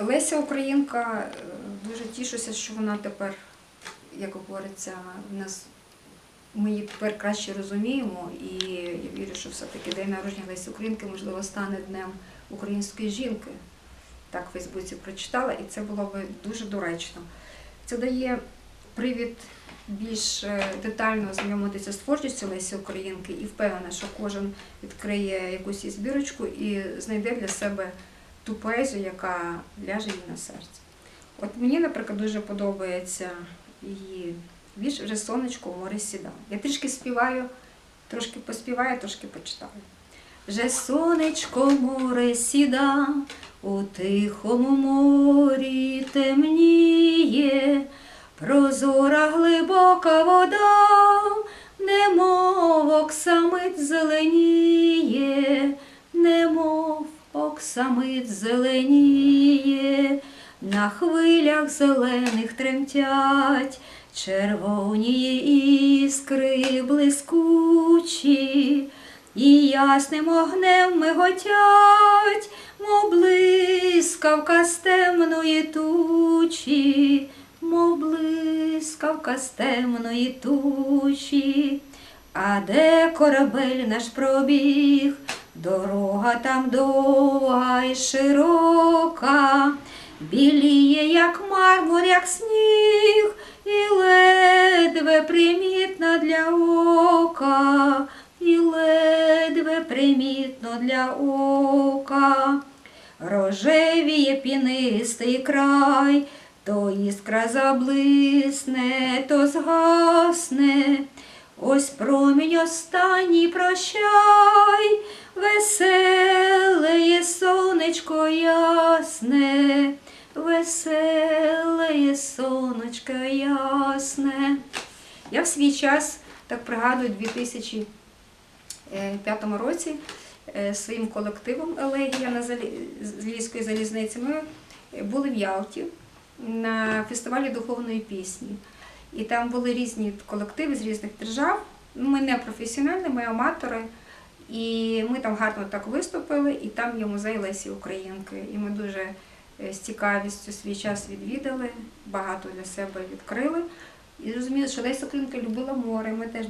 Леся Українка, е, дуже тішуся, що вона тепер, як говориться, в нас ми її тепер краще розуміємо, і я вірю, що все-таки день народження Лесі Українки, можливо, стане днем української жінки. Так в Фейсбуці прочитала, і це було б дуже доречно. Це дає привід більш е, детально ознайомитися з творчістю Лесі Українки і впевнена, що кожен відкриє якусь збірочку і знайде для себе ту поезію, яка ляже їй на серце. От мені, наприклад, дуже подобається її вірш вже сонечко в море сіда. Я трішки співаю, трошки поспіваю, трошки почитаю. Вже сонечко море сіда, у тихому морі темніє, прозора глибока вода, немов оксамит зеленіє, немов оксамит зеленіє, на хвилях зелених тремтять червоні іскри блискучі, і ясним огнем миготять, мов блискавка з темної тучі, мов блискавка з темної тучі. А де корабель наш пробіг, дорога там довга й широка, біліє, як мармур, як сніг, і ледве примітна для ока, і ледве примітно для ока. Рожевіє пінистий край, то іскра заблисне, то згасне. Ось промінь останній прощай, веселеє сонечко ясне, веселеє сонечко ясне. Я в свій час так пригадую, у 2005 році е, своїм колективом Елегія на Львівської залізниці ми були в Ялті на фестивалі духовної пісні. І там були різні колективи з різних держав. Ми не професіональні, ми аматори. І ми там гарно так виступили, і там є музей Лесі Українки. І ми дуже е, з цікавістю свій час відвідали, багато для себе відкрили. І зрозуміли, що Леся Українка любила море. Ми теж